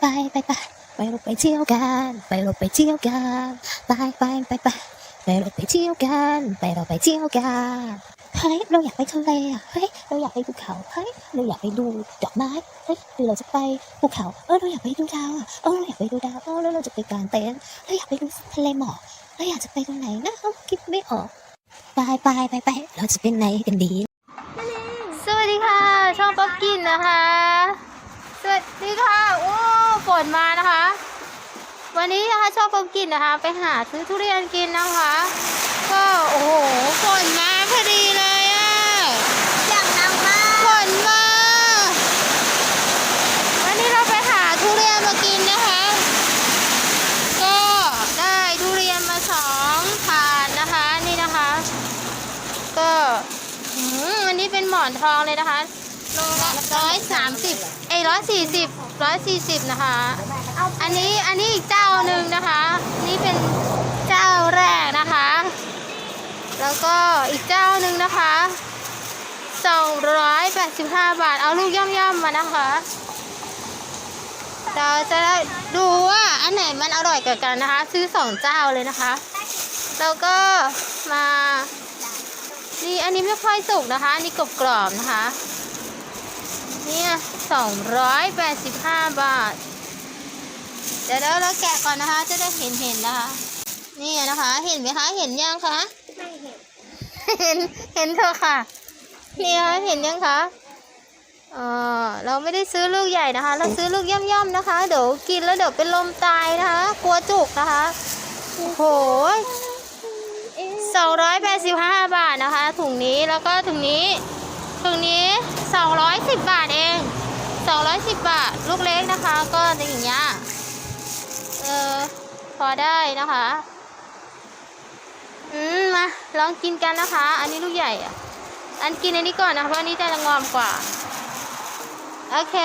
ไปไปไปไปเราไปเที่ยวกันไปเราไปเที่ยวกันไปไปไปไปไปเราไปเที่ยวกันไปเราไปเที่ยวกันเฮ้ยเราอยากไปทะเลอะเฮ้ยเราอยากไปภูเขาเฮ้ยเราอยากไปดูดอกไม้เฮ้ยหรือเราจะไปภูเขาเออเราอยากไปดูดาวอะเออเราอยากไปดูดาวเออแล้วเราจะไปกางเต็นท์เราอยากไปดูทะเลหมอกเราอยากจะไปตรงไหนนะเออคิดไม่ออกไปไปไปไปเราจะเป็นไหนกันดี สวัสดีค่ะ ช่องป๊อปกินนะคะ ฝนมานะคะ วันนี้นะคะช่องป๊อปกินนะคะ ไปหาซื้อทุเรียนกินนะคะ ก็โอ้โหฝนมาพอดีเลยอะอย่างนังมากฝนมาวันนี้เราไปหาทุเรียนมากินนะคะ ก็ได้ทุเรียนมาสองถาดนะคะนี่นะคะ ก็อืมอันนี้เป็นหมอนทองเลยนะคะโลละ ร้อยสามสิบเอ้ร้อยสี่สิบร้อยสี่สิบนะคะ อันนี้อันนี้อีกเจ้าหนึ่งนะคะ นี่เป็นเจ้าแรกนะคะ แล้วก็อีกเจ้าหนึ่งนะคะสองร้อยแปดสิบห้าบาท เอาลูกย่อมๆมานะคะ เราจะดูว่าอันไหนมันอร่อยกว่ากันนะคะ ซื้อสองเจ้าเลยนะคะ แล้วก็มานี่อันนี้ไม่ค่อยสุกนะคะ อันนี้กรอบๆนะคะ เนี่ยสองร้อยแปดสิบห้าบาท เดี๋ยวเราแกะก่อนนะคะ จะได้เห็นเห็นๆนะคะ นี่นะคะ เห็นไหมคะ เห็นยังคะเห็น เห็นเถอะค่ะ นี่คะเห็นยังคะเออเราไม่ได้ซื้อลูกใหญ่นะคะ เราซื้อลูกย่อมๆนะคะ เดี๋ยวกินแล้วเดี๋ยวเป็นลมตายนะคะ กลัวจุกนะคะ โอ้โหสองร้อยแปดสิบห้าบาทนะคะ ถุงนี้แล้วก็ถุงนี้ ถุงนี้สองร้อยสิบบาทเองสองร้อยสิบบาท ลูกเล็กนะคะ ก็อย่างเงี้ย เออ พอได้นะคะ อืม มา ลองกินกันนะคะ อันนี้ลูกใหญ่อะอันกินอันนี้ก่อนนะคะเพราะอันนี้จะงอมกว่า โอเค